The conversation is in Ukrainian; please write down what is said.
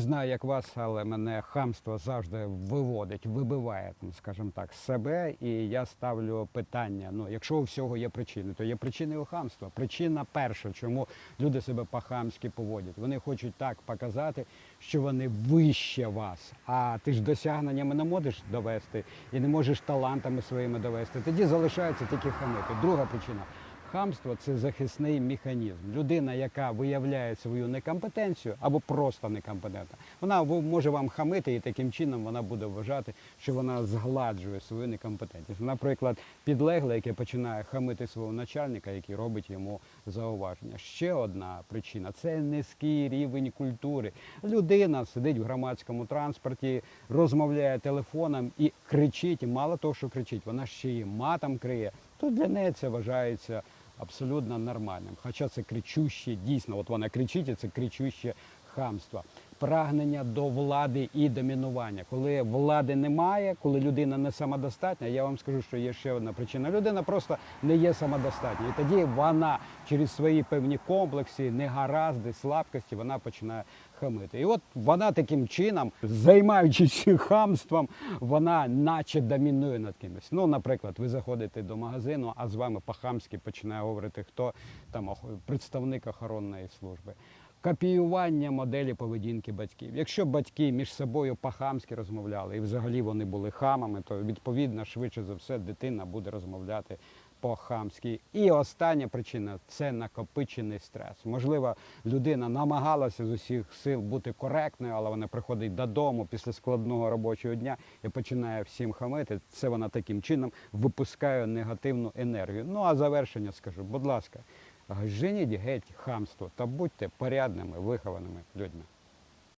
знаю, як вас, але мене хамство завжди виводить, вибиває, ну, скажімо так, з себе. І я ставлю питання: ну, якщо у всього є причини, то є причини у хамства. Причина перша, чому люди себе по-хамськи поводять. Вони хочуть так показати, що вони вище вас. А ти ж досягненнями не можеш довести і не можеш талантами своїми довести. Тоді залишається тільки хамити. Друга причина. Хамство це захисний механізм. Людина, яка виявляє свою некомпетенцію або просто некомпетентна, вона може вам хамити, і таким чином вона буде вважати, що вона згладжує свою некомпетентність. Наприклад, підлеглий, який починає хамити свого начальника, який робить йому зауваження. Ще одна причина це низький рівень культури. Людина сидить в громадському транспорті, розмовляє телефоном і кричить. Мало того, що кричить, вона ще й матом криє. То для неї це вважається абсолютно нормальним. Хоча це кричуще, дійсно, от вона кричить, і це кричуще хамство. Прагнення до влади і домінування. Коли влади немає, коли людина не самодостатня, я вам скажу, що є ще одна причина. Людина просто не є самодостатня. І тоді вона через свої певні комплекси, негаразди, слабкості, вона починає хамити. І от вона таким чином, займаючись хамством, вона наче домінує над кимось. Ну, наприклад, ви заходите до магазину, а з вами по-хамськи починає говорити хто там представник охоронної служби. Копіювання моделі поведінки батьків. Якщо батьки між собою по-хамськи розмовляли і взагалі вони були хамами, то відповідно швидше за все дитина буде розмовляти по-хамськи. І остання причина це накопичений стрес. Можливо, людина намагалася з усіх сил бути коректною, але вона приходить додому після складного робочого дня і починає всім хамити. Це вона таким чином випускає негативну енергію. Ну а завершення скажу, будь ласка, женіть геть хамство та будьте порядними, вихованими людьми.